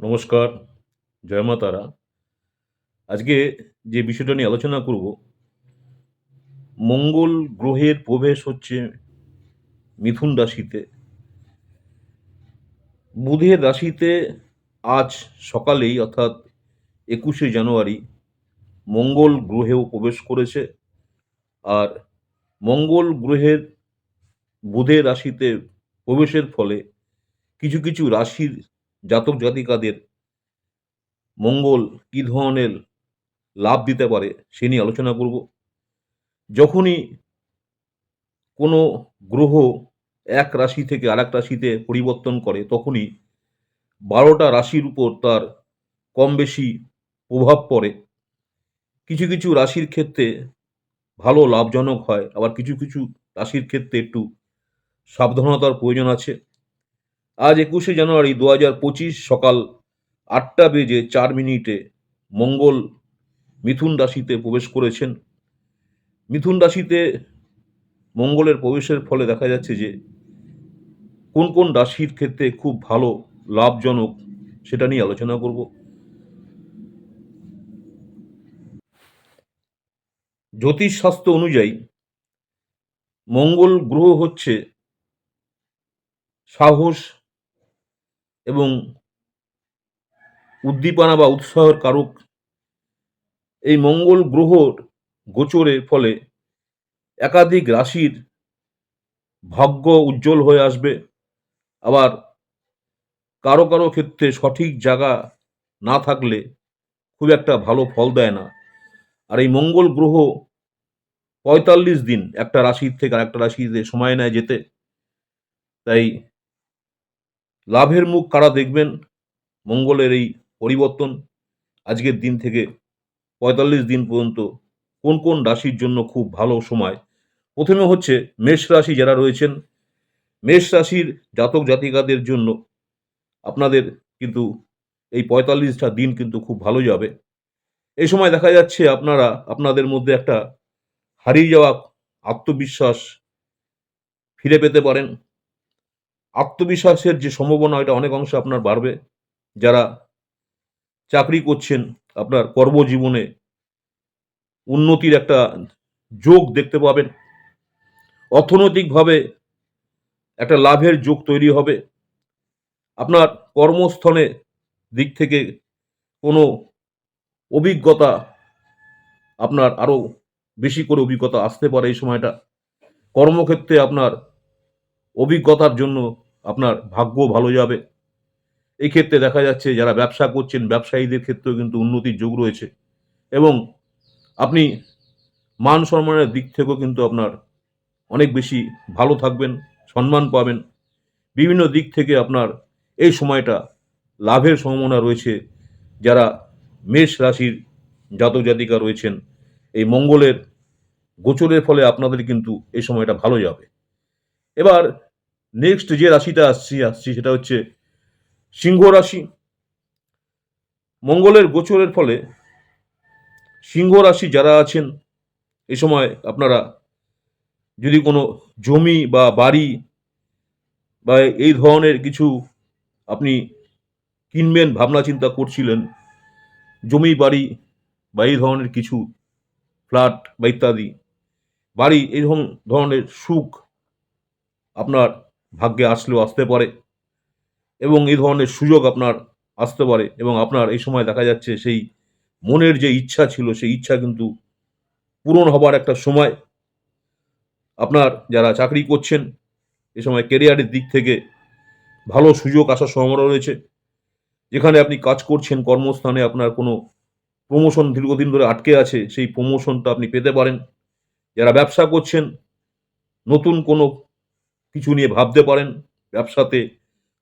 নমস্কার, জয় মা তারা। আজকে যে বিষয়টা নিয়ে আলোচনা করব, মঙ্গল গ্রহের প্রবেশ হচ্ছে মিথুন রাশিতে। বুধের রাশিতে আজ সকালেই, অর্থাৎ একুশে জানুয়ারি, মঙ্গল গ্রহেও প্রবেশ করেছে। আর মঙ্গল গ্রহের বুধের রাশিতে প্রবেশের ফলে কিছু কিছু রাশির জাতক জাতিকাদের মঙ্গল কী ধরনের লাভ দিতে পারে, সে নিয়ে আলোচনা করব। যখনই কোনো গ্রহ এক রাশি থেকে আরেক রাশিতে পরিবর্তন করে, তখনই বারোটা রাশির উপর তার কম বেশি প্রভাব পড়ে। কিছু কিছু রাশির ক্ষেত্রে ভালো, লাভজনক হয়, আবার কিছু কিছু রাশির ক্ষেত্রে একটু সাবধানতার প্রয়োজন আছে। আজ একুশে জানুয়ারি দু হাজার পঁচিশ সকাল আটটা বেজে চার মিনিটে মঙ্গল মিথুন রাশিতে প্রবেশ করেছেন। মিথুন রাশিতে মঙ্গলের প্রবেশের ফলে দেখা যাচ্ছে যে কোন কোন রাশির ক্ষেত্রে খুব ভালো, লাভজনক সেটা নিয়ে আলোচনা করব। জ্যোতিষশাস্ত্র অনুযায়ী মঙ্গল গ্রহ হচ্ছে সাহস এবং উদ্দীপনা বা উৎসাহের কারক এই মঙ্গল গ্রহর গোচরের ফলে একাধিক রাশির ভাগ্য উজ্জ্বল হয়ে আসবে। আবার কারও কারও ক্ষেত্রে সঠিক জায়গা না থাকলে খুব একটা ভালো ফল দেয় না। আর এই মঙ্গল গ্রহ পঁয়তাল্লিশ দিন একটা রাশির থেকে আরেকটা রাশিতে সময় নেয় যেতে। তাই লাভের মুখ কারা দেখবেন? মঙ্গলের এই পরিবর্তন। আজকের দিন থেকে পঁয়তাল্লিশ দিন পর্যন্ত কোন কোন রাশির জন্য খুব ভালো সময়? প্রথমে হচ্ছে মেষ রাশি যারা রয়েছেন, মেষ রাশির জাতক জাতিকাদের জন্য আপনাদের কিন্তু এই পঁয়তাল্লিশটা দিন কিন্তু খুব ভালো যাবে। এই সময় দেখা যাচ্ছে আপনারা, আপনাদের মধ্যে একটা হারিয়ে যাওয়া আত্মবিশ্বাস ফিরে পেতে পারেন। আত্মবিশ্বাসের যে সম্ভাবনা, এটা অনেক অংশে আপনার বাড়বে। যারা চাকরি করছেন, আপনার কর্মজীবনে উন্নতির একটা যোগ দেখতে পাবেন। অর্থনৈতিকভাবে একটা লাভের যোগ তৈরি হবে। আপনার কর্মস্থলে দিক থেকে কোনো অভিজ্ঞতা আপনার আরও বেশি করে অভিজ্ঞতা আসতে পারে এই সময়টা। কর্মক্ষেত্রে আপনার অভিজ্ঞতার জন্য আপনার ভাগ্য ভালো যাবে। এই ক্ষেত্রে দেখা যাচ্ছে যারা ব্যবসা করছেন, ব্যবসায়ীদের ক্ষেত্রেও কিন্তু উন্নতির যোগ রয়েছে এবং আপনি মান সম্মানের দিক থেকেও কিন্তু আপনার অনেক বেশি ভালো থাকবেন, সম্মান পাবেন। বিভিন্ন দিক থেকে আপনার এই সময়টা লাভের সম্ভাবনা রয়েছে। যারা মেষ রাশির জাতক জাতিকা রয়েছেন, এই মঙ্গলের গোচরের ফলে আপনাদের কিন্তু এই সময়টা ভালো যাবে। এবার নেক্সট যে রাশিটা আসছি আসছি সেটা হচ্ছে সিংহ রাশি। মঙ্গলের গোচরের ফলে সিংহ রাশি যারা আছেন, এ সময় আপনারা যদি কোনো জমি বা বাড়ি বা এই ধরনের কিছু আপনি কিনবেন, ভাবনা চিন্তা করছিলেন, জমি, বাড়ি বা এই ধরনের কিছু, ফ্ল্যাট বা ইত্যাদি, বাড়ি এই ধরন- ধরনের সুখ আপনার ভাগ্যে আসলেও আসতে পারে এবং এই ধরনের সুযোগ আপনার আসতে পারে এবং আপনার এই সময় দেখা যাচ্ছে সেই মনের যে ইচ্ছা ছিল, সেই ইচ্ছা কিন্তু পূরণ হবার একটা সময়। আপনার যারা চাকরি করছেন, এ সময় কেরিয়ারের দিক থেকে ভালো সুযোগ আসার সম্ভাবনা রয়েছে। যেখানে আপনি কাজ করছেন, কর্মস্থানে আপনার কোনো প্রমোশন দীর্ঘদিন ধরে আটকে আছে, সেই প্রমোশনটা আপনি পেতে পারেন। যারা ব্যবসা করছেন, নতুন কোনো কিছু নিয়ে ভাবতে পারেন, ব্যবসাতে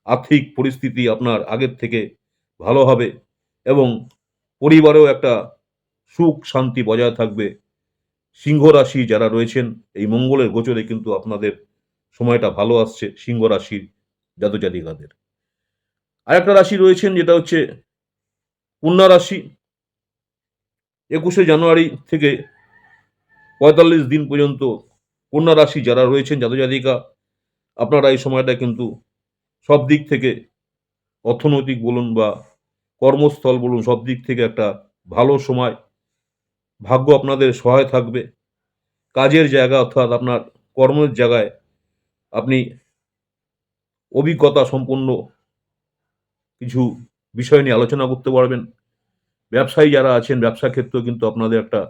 আর্থিক পরিস্থিতি আপনার আগের থেকে ভালো হবে এবং পরিবারেও একটা সুখ শান্তি বজায় থাকবে। সিংহ রাশি যারা রয়েছেন, এই মঙ্গলের গোচরে কিন্তু আপনাদের সময়টা ভালো আসছে সিংহ রাশির জাতক জাতিকাদের আরেকটা রাশি রয়েছেন যেটা হচ্ছে কন্যা রাশি। একুশে জানুয়ারি থেকে পঁয়তাল্লিশ দিন পর্যন্ত কন্যা রাশি যারা রয়েছেন জাতক জাতিকা আপনারা এই সময়টা কিন্তু সব দিক থেকে অর্থনৈতিক বলুন বা কর্মস্থল বলুন, সব দিক থেকে একটা ভালো সময়। ভাগ্য আপনাদের সহায় থাকবে। কাজের জায়গা অর্থাৎ আপনার কর্মের জায়গায় আপনি অভিজ্ঞতা সম্পন্ন কিছু বিষয় নিয়ে আলোচনা করতে পারবেন। ব্যবসায়ী যারা আছেন, ব্যবসা ক্ষেত্রেও কিন্তু আপনাদের একটা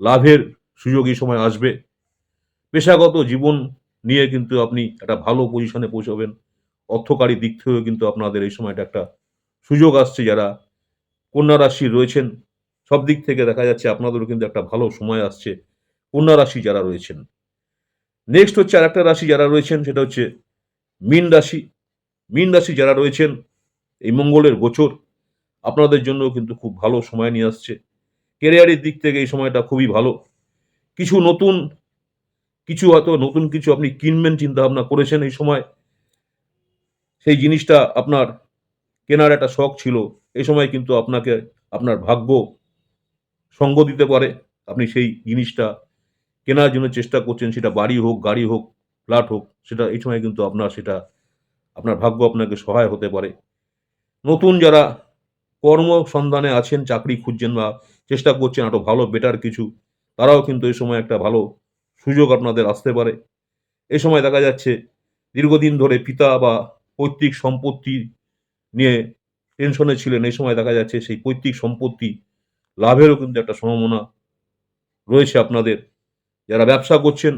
লাভের সুযোগ এই সময় আসবে। পেশাগত জীবন নিয়ে কিন্তু আপনি একটা ভালো পজিশনে পৌঁছাবেন। অর্থকারী দিক থেকেও কিন্তু আপনাদের এই সময়টা একটা সুযোগ আসছে যারা কন্যা রাশি রয়েছেন, সব দিক থেকে দেখা যাচ্ছে আপনাদেরও কিন্তু একটা ভালো সময় আসছে কন্যা রাশি যারা রয়েছেন। নেক্সট হচ্ছে আরেকটা রাশি যারা রয়েছেন, সেটা হচ্ছে মীন রাশি। মীন রাশি যারা রয়েছেন, এই মঙ্গলের গোচর আপনাদের জন্য কিন্তু খুব ভালো সময় নিয়ে আসছে। কেরিয়ারের দিক থেকে এই সময়টা খুবই ভালো। কিছু নতুন কিছু হয়তো নতুন কিছু আপনি কিনবেন চিন্তা ভাবনা করেছেন এই সময়। সেই জিনিসটা আপনার কেনার একটা শখ ছিল। এই সময় কিন্তু আপনাকে আপনার ভাগ্য সঙ্গ দিতে পারে। আপনি সেই জিনিসটা কেনার জন্য চেষ্টা করছেন, সেটা বাড়ি হোক, গাড়ি হোক, ফ্ল্যাট হোক, সেটা এই সময় কিন্তু আপনার, সেটা আপনার ভাগ্য আপনাকে সহায় হতে পারে। নতুন যারা কর্মসন্ধানে আছেন, চাকরি খুঁজছেন বা চেষ্টা করছেন আরও ভালো বেটার কিছু, তারাও কিন্তু এই সময় একটা ভালো সুযোগ আপনাদের আসতে পারে। এ সময় দেখা যাচ্ছে, দীর্ঘদিন ধরে পিতা বা পৈতৃক সম্পত্তি নিয়ে টেনশনে ছিলেন। এই সময় দেখা যাচ্ছে, সেই পৈতৃক সম্পত্তি লাভেরও কিন্তু একটা সম্ভাবনা রয়েছে আপনাদের। যারা ব্যবসা করছেন,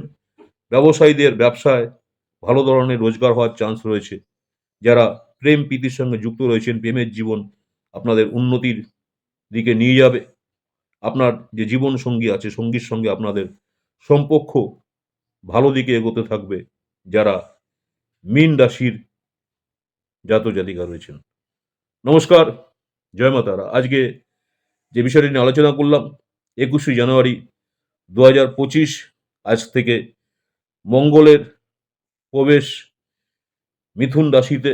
ব্যবসায়ীদের ব্যবসায় ভালো ধরনের রোজগার হওয়ার চান্স রয়েছে। যারা প্রেম প্রীতির সঙ্গে যুক্ত রয়েছেন, প্রেমের জীবন আপনাদের উন্নতির দিকে নিয়ে যাবে। আপনার যে জীবন সঙ্গী আছে, সঙ্গীর সঙ্গে আপনাদের সম্পর্ক ভালো দিকে এগোতে থাকবে যারা মিন রাশির জাত জাতিকা রয়েছেন। নমস্কার, জয় মাতারা আজকে যে বিষয়টি নিয়ে আলোচনা করলাম, একুশে জানুয়ারি দু হাজার পঁচিশ, আজ থেকে মঙ্গলের প্রবেশ মিথুন রাশিতে,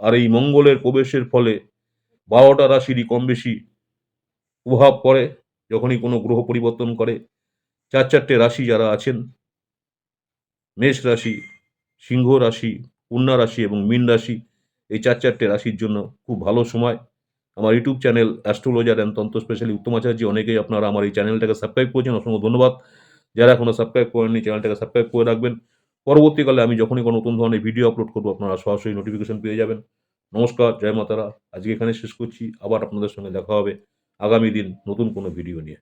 আর এই মঙ্গলের প্রবেশের ফলে বারোটা রাশিরই কম বেশি প্রভাব পড়ে, যখনই কোনো গ্রহ পরিবর্তন করে। চার চারটে রাশি যারা আছেন, মেষ রাশি, সিংহ রাশি, কন্যা রাশি এবং মীন রাশি, এই চার চারটে রাশির জন্য খুব ভালো সময়। আমার YouTube channel astrologer and tantra specially Uttam Acharya, অনেকেই আপনারা আমার এই চ্যানেলটাকে সাবস্ক্রাইব করেছেন, অসংখ্য ধন্যবাদ। যারা এখনও সাবস্ক্রাইব করেননি, চ্যানেলটাকে সাবস্ক্রাইব করে রাখবেন। পরবর্তীকালে আমি যখনই কোনো নতুন ধরনের ভিডিও আপলোড করব, আপনারা সরাসরি নোটিফিকেশন পেয়ে যাবেন। নমস্কার, জয় মাতারা। আজকে এখানে শেষ করছি। আবার আপনাদের সঙ্গে দেখা হবে। আগামী দিন নতুন কোনো ভিডিও নিয়ে।